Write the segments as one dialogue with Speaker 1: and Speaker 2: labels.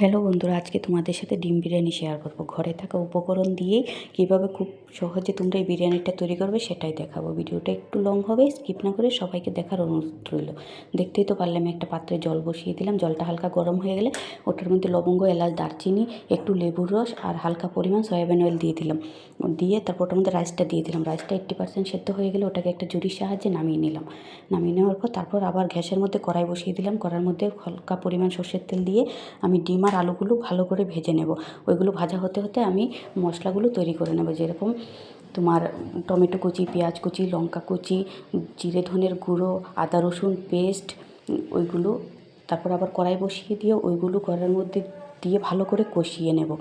Speaker 1: Hello বন্ধুরা, আজকে তোমাদের সাথে ডিম বিরিয়ানি শেয়ার করব। ঘরে থাকা উপকরণ দিয়েই কীভাবে খুব সহজে তোমরা এই বিরিয়ানিটা তৈরি করবে সেটাই দেখাবো। ভিডিওটা একটু লং হবে স্কিপ না করে সবাইকে দেখার অনুরোধ রইল। দেখতেই তো পারলে আমি একটা পাত্রে জল বসিয়ে দিলাম, জলটা হালকা গরম হয়ে গেলে ওটার মধ্যে লবঙ্গ, এলাচ, দারচিনি, একটু লেবুর রস আর হালকা পরিমাণ সয়াবিন অয়েল দিয়ে দিলাম। দিয়ে তারপর ওটার মধ্যে রাইসটা দিয়ে দিলাম। রাইসটা এইট্টি পার্সেন্ট সেদ্ধ হয়ে গেলে ওটাকে একটা জুড়ির সাহায্যে নামিয়ে নিলাম। নামিয়ে নেওয়ার পর তারপর আবার গ্যাসের মধ্যে কড়াই বসিয়ে দিলাম। কড়ার মধ্যে হালকা পরিমাণ সর্ষের তেল দিয়ে আমি ডিম আর আলুগুলো ভালো করে ভেজে নেব। ওইগুলো ভাজা হতে হতে আমি মশলাগুলো তৈরি করে নেব। যেরকম তোমার টমেটো কুচি, পেঁয়াজ কুচি, লঙ্কা কুচি, জিরে ধনের গুঁড়ো, আদা রসুন পেস্ট, ওইগুলো তারপর আবার কড়াই বসিয়ে দিয়ে ওইগুলো কড়াইয়ের মধ্যে দিয়ে ভালো করে কষিয়ে নেব।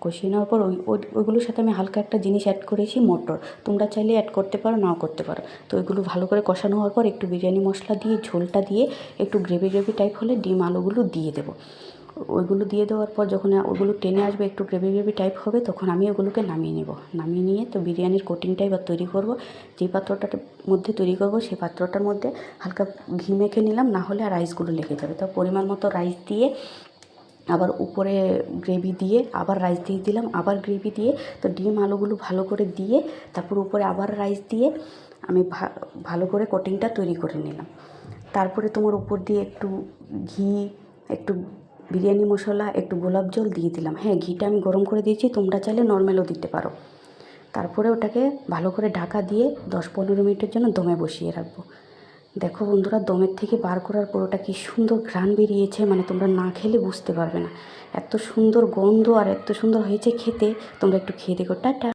Speaker 1: কষিয়ে নেওয়ার পর ওই- ওইগুলোর সাথে আমি হালকা একটা জিনিস অ্যাড করেছি, মটর। তোমরা চাইলে অ্যাড করতে পারো, নাও করতে পারো। তো ওইগুলো ভালো করে কষানো হওয়ার পর একটু বিরিয়ানি মশলা দিয়ে, ঝোলটা দিয়ে একটু গ্রেভি গ্রেভি টাইপ হলে ডিম আলুগুলো দিয়ে দেবো। ওইগুলো দিয়ে দেওয়ার পর যখন ওগুলো টেনে আসবে, একটু গ্রেভি গ্রেভি টাইপ হবে, তখন আমি ওগুলোকে নামিয়ে নেব। নামিয়ে নিয়ে তো বিরিয়ানির কোটিংটা এবার তৈরি করব। যে পাত্রটার মধ্যে তৈরি করব সেই পাত্রটার মধ্যে হালকা ঘি মেখে নিলাম, না হলে আর রাইসগুলো লেগে যাবে। তো পরিমাণ মতো রাইস দিয়ে আবার উপরে গ্রেভি দিয়ে আবার রাইস দিয়ে দিলাম, আবার গ্রেভি দিয়ে তো ডিম আলুগুলো ভালো করে দিয়ে তারপর উপরে আবার রাইস দিয়ে আমি ভালো করে কোটিংটা তৈরি করে নিলাম। তারপরে তোমার উপর দিয়ে একটু ঘি, একটু বিরিয়ানি মশলা, একটু গোলাপ জল দিয়ে দিলাম। হ্যাঁ ঘিটা আমি গরম করে দিয়েছি, তোমরা চাইলে নর্মালও দিতে পারো। তারপরে ওটাকে ভালো করে ঢাকা দিয়ে দশ পনেরো মিনিটের জন্য দমে বসিয়ে রাখব। দেখো বন্ধুরা, দমের থেকে বার করার পর ওটা কি সুন্দর ঘ্রাণ বেরিয়েছে মানে তোমরা না খেলে বুঝতে পারবে না। এত সুন্দর গন্ধ আর এত সুন্দর হয়েছে খেতে, তোমরা একটু খেয়ে দেখো। টাটা!